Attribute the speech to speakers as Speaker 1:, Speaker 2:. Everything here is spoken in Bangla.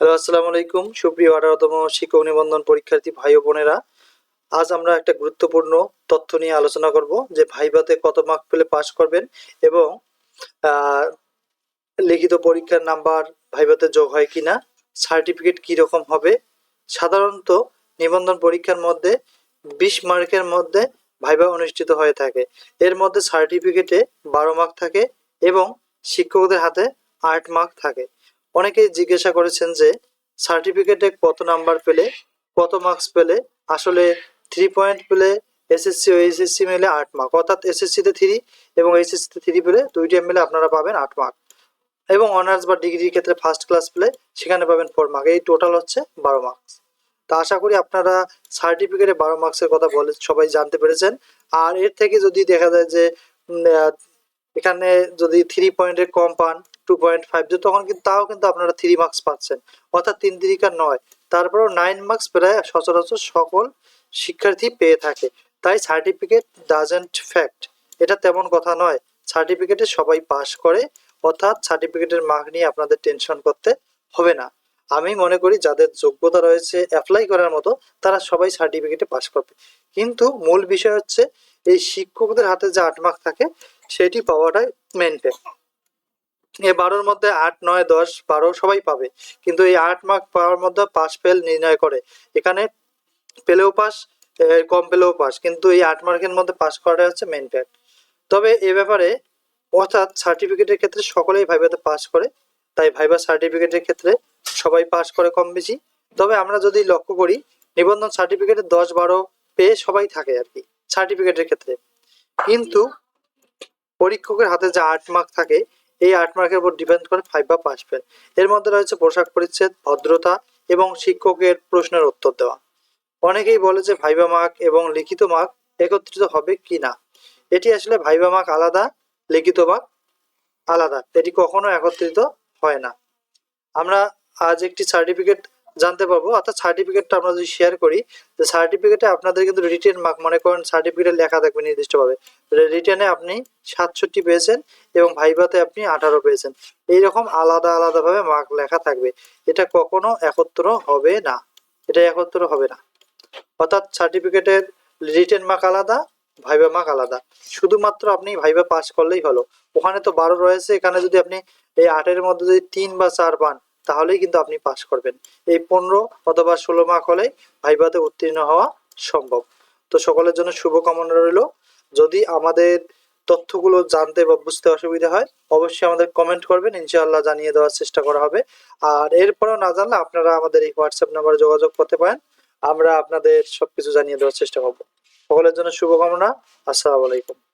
Speaker 1: হ্যালো, আসসালামু আলাইকুম। সুপ্রিয় আঠারোতম শিক্ষক নিবন্ধন পরীক্ষার্থী ভাই বোনেরা, আজ আমরা একটা গুরুত্বপূর্ণ তথ্য নিয়ে আলোচনা করব যে ভাইভাতে কত মার্ক পেলে পাস করবেন এবং লিখিত পরীক্ষার নাম্বার ভাইভাতে যোগ হয় কিনা সার্টিফিকেট কি রকম হবে, সাধারণত নিবন্ধন পরীক্ষার মধ্যে বিশ মার্কের মধ্যে ভাইভা অনুষ্ঠিত হয়ে থাকে। এর মধ্যে সার্টিফিকেটে বারো মার্ক থাকে এবং শিক্ষকদের হাতে আট মার্ক থাকে। অনেকেই জিজ্ঞাসা করেছেন যে সার্টিফিকেটে কত নাম্বার পেলে, কত মার্কস পেলে, আসলে থ্রি পয়েন্ট পেলে এসএসসি ও এইচএসসি মিলে আট মার্ক অর্থাৎ এসএসসিতে থ্রি এবং এইচএসসিতে থ্রি পেলে দুইটা মিলে আপনারা পাবেন আট মার্ক এবং অনার্স বা ডিগ্রির ক্ষেত্রে ফার্স্ট ক্লাস পেলে সেখানে পাবেন ফোর মার্ক এই টোটাল হচ্ছে বারো মার্কস তা আশা করি আপনারা সার্টিফিকেটে বারো মার্কসের কথা বলে সবাই জানতে পেরেছেন। আর এর থেকে যদি দেখা যায় যে এখানে যদি থ্রি পয়েন্টের কম পান টু পয়েন্ট ফাইভ তখন কিন্তু তাও কিন্তু আপনারা থ্রি মার্কস পাচ্ছেন। অর্থাৎ তিন তিরিকা নয়। তারপরেও নাইন মার্কস প্রায় সচরাচর সকল শিক্ষার্থী পেয়ে থাকে। তাই সার্টিফিকেট ডাজেন্ট ফ্যাক্ট এটা তেমন কথা নয়। সার্টিফিকেটে সবাই পাস করে, অর্থাৎ সার্টিফিকেটের মার্ক নিয়ে আপনাদের টেনশন করতে হবে না। আমি মনে করি যাদের যোগ্যতা রয়েছে অ্যাপ্লাই করার মতো, তারা সবাই সার্টিফিকেটে পাস করবে। কিন্তু মূল বিষয় হচ্ছে, এই শিক্ষকদের হাতে যে আট মার্ক থাকে, সেটি পাওয়াটাই মেন ফ্যাক্ট এ বারোর মধ্যে আট, নয়, দশ, বারো সবাই পাবে। কিন্তু এই আট মার্ক পাওয়ার মধ্যে পাস ফেল নির্ণয় করে। এখানে পেলেও পাস কম পেলেও পাস কিন্তু এই আট মার্কের মধ্যে পাস করাটা হচ্ছে মেন ফ্যাক্ট তবে এ ব্যাপারে অর্থাৎ সার্টিফিকেটের ক্ষেত্রে সকলেই ভাইভাতে পাস করে, তাই ভাইবা সার্টিফিকেটের ক্ষেত্রে সবাই পাস করে কম বেশি। তবে আমরা যদি লক্ষ্য করি, নিবন্ধন সার্টিফিকেটে দশ, বারো পেয়ে সবাই থাকে আর কি সার্টিফিকেটের ক্ষেত্রে। কিন্তু পরীক্ষকের হাতে যে আট মার্ক থাকে এই আট মার্কের উপর ডিপেন্ড করে ফাইভ বা পাঁচ পেন এর মধ্যে রয়েছে পোশাক পরিচ্ছেদ, ভদ্রতা এবং শিক্ষকের প্রশ্নের উত্তর দেওয়া। অনেকেই বলে যে ভাইবা মার্ক এবং লিখিত মার্ক একত্রিত হবে কি না? এটি আসলে ভাইবা মার্ক আলাদা, লিখিত মার্ক আলাদা। এটি কখনো একত্রিত হয় না। আমরা আজ একটি সার্টিফিকেট জানতে পারব। অর্থাৎ সার্টিফিকেটটা আমরা যদি শেয়ার করি যে সার্টিফিকেটে আপনাদের কিন্তু রিটেন মার্ক মনে করেন সার্টিফিকেটে লেখা থাকবে নির্দিষ্টভাবে। রিটেনে আপনি সাতষট্টি পেয়েছেন এবং ভাইভাতে আপনি আঠারো পেয়েছেন। এইরকম আলাদা আলাদাভাবে মার্ক লেখা থাকবে। এটা কখনো একত্র হবে না। এটা একত্র হবে না। অর্থাৎ সার্টিফিকেটের রিটেন মার্ক আলাদা ভাইবা মার্ক আলাদা। শুধুমাত্র আপনি ভাইবা পাস করলেই হলো। ওখানে তো বারো রয়েছে। এখানে যদি আপনি এই আটের মধ্যে যদি তিন বা চার পান তাহলেই কিন্তু আপনি পাস করবেন। এই পনেরো অথবা ষোলো মার্ক হলে ভাইভাতে উত্তীর্ণ হওয়া সম্ভব। তো সকলের জন্য শুভকামনা রইল। যদি আমাদের তথ্যগুলো জানতে বা বুঝতে অসুবিধা হয়, অবশ্যই আমাদের কমেন্ট করবেন। ইনশাআল্লাহ জানিয়ে দেওয়ার চেষ্টা করা হবে। আর এরপরেও না জানলে আপনারা আমাদের এই হোয়াটসঅ্যাপ নাম্বারে যোগাযোগ করতে পারেন। আমরা আপনাদের সবকিছু জানিয়ে দেওয়ার চেষ্টা করব। সকলের জন্য শুভকামনা। আসসালামু আলাইকুম।